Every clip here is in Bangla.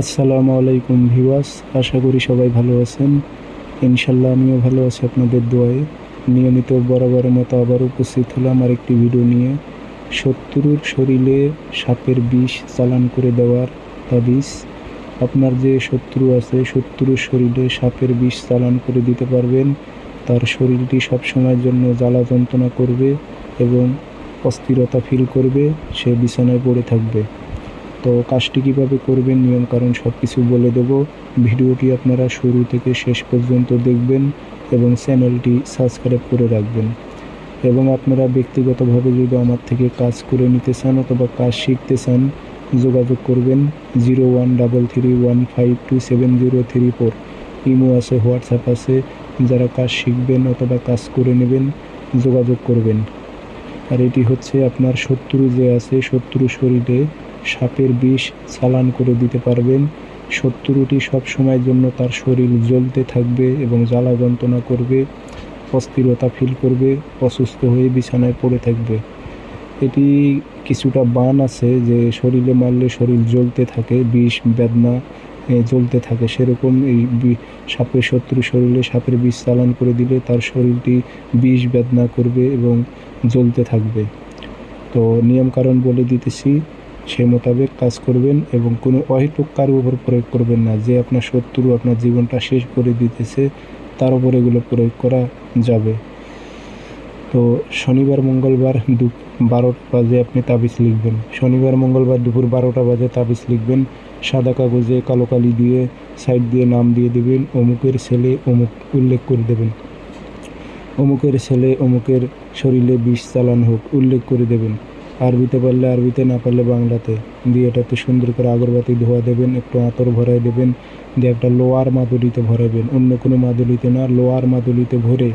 আসসালামু আলাইকুম ভিওয়াস আশা করি সবাই ভালো আছেন। ইনশাল্লাহ আমিও ভালো আছি আপনাদের দোয়ায়। নিয়মিত বরাবরের মতো আবার উপস্থিত হলাম আরেকটি ভিডিও নিয়ে। শত্রুর শরীরে সাপের বিষ চালান করে দেওয়ার তাবিজ আপনার যে শত্রু আছে শত্রুর শরীরে সাপের বিষ চালান করে দিতে পারবেন। তার শরীরটি সবসময়ের জন্য জ্বালা যন্ত্রণা করবে এবং অস্থিরতা ফিল করবে। সে বিছানায় পড়ে থাকবে। তো কাজটি কীভাবে করবেন নিয়ম কারণ সব কিছু বলে দেব। ভিডিওটি আপনারা শুরু থেকে শেষ পর্যন্ত দেখবেন এবং চ্যানেলটি সাবস্ক্রাইব করে রাখবেন। এবং আপনারা ব্যক্তিগতভাবে যদি আমার থেকে কাজ করে নিতে চান অথবা কাজ শিখতে চান, যোগাযোগ করবেন zero one double three one five two seven zero three four. Imo আছে, হোয়াটসঅ্যাপ আছে, যারা কাজ শিখবেন অথবা কাজ করে নেবেন, যোগাযোগ করবেন। আর এটি হচ্ছে আপনার শত্রু যে আছে, শত্রু শরীরে সাপের বিষ চালান করে দিতে পারবেন। শত্রুটি সব সময়ের জন্য তার শরীর জ্বলতে থাকবে এবং জ্বালা যন্ত্রণা করবে, অস্থিরতা ফিল করবে, অসুস্থ হয়ে বিছানায় পড়ে থাকবে। এটি কিছুটা বান আছে যে শরীরে মারলে শরীর জ্বলতে থাকে, বিষ, বেদনা জ্বলতে থাকে। সেরকম এই সাপের শত্রু শরীরে সাপের বিষ চালান করে দিলে তার শরীরটি বিষ, বেদনা করবে এবং জ্বলতে থাকবে। তো নিয়ম কারণ বলে দিতেছি সে মোতাবেক কাজ করবেন এবং কোনো অহেতুক কারোর উপর প্রয়োগ করবেন না। যে আপনার শত্রু আপনার জীবনটা শেষ করে দিতেছে, তার উপর এগুলো প্রয়োগ করা যাবে। তো শনিবার, মঙ্গলবার দু বারোটা বাজে আপনি তাবিজ লিখবেন। শনিবার, মঙ্গলবার দুপুর বারোটা বাজে তাবিজ লিখবেন। সাদা কাগজে কালো কালি দিয়ে সাইড দিয়ে নাম দিয়ে দেবেন। অমুকের ছেলে অমুক উল্লেখ করে দেবেন। অমুকের ছেলে অমুকের শরীরে বিষ চালান হোক, উল্লেখ করে দেবেন। আরবিতে পারলে আরবিতে, না পারলে বাংলাতে। দিয়ে এটাতে সুন্দর করে আগরবাতি ধোয়া দেবেন, একটু আঁতর ভরাই দেবেন, দিয়ে একটা লোয়ার মাদুলিতে ভরাবেন। অন্য কোনো মাদুলিতে না, লোয়ার মাদুলিতে ভরে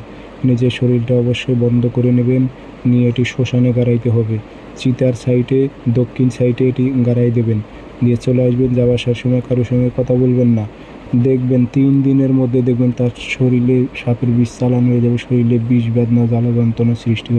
নিজের শরীরটা অবশ্যই বন্ধ করে নেবেন, নিয়ে এটি শ্মশানে গাড়াইতে হবে। চিতার সাইডে, দক্ষিণ সাইডে এটি গাড়াই দেবেন। দিয়ে চলে আসবেন যাওয়া সময় কারোর সঙ্গে কথা বলবেন না। দেখবেন তিন দিনের মধ্যে দেখবেন তার শরীরে সাপের বিষ চালান হয়ে যাবে, শরীরে বিষ, বেদনা, জ্বালা যন্ত্রণা সৃষ্টি হবে।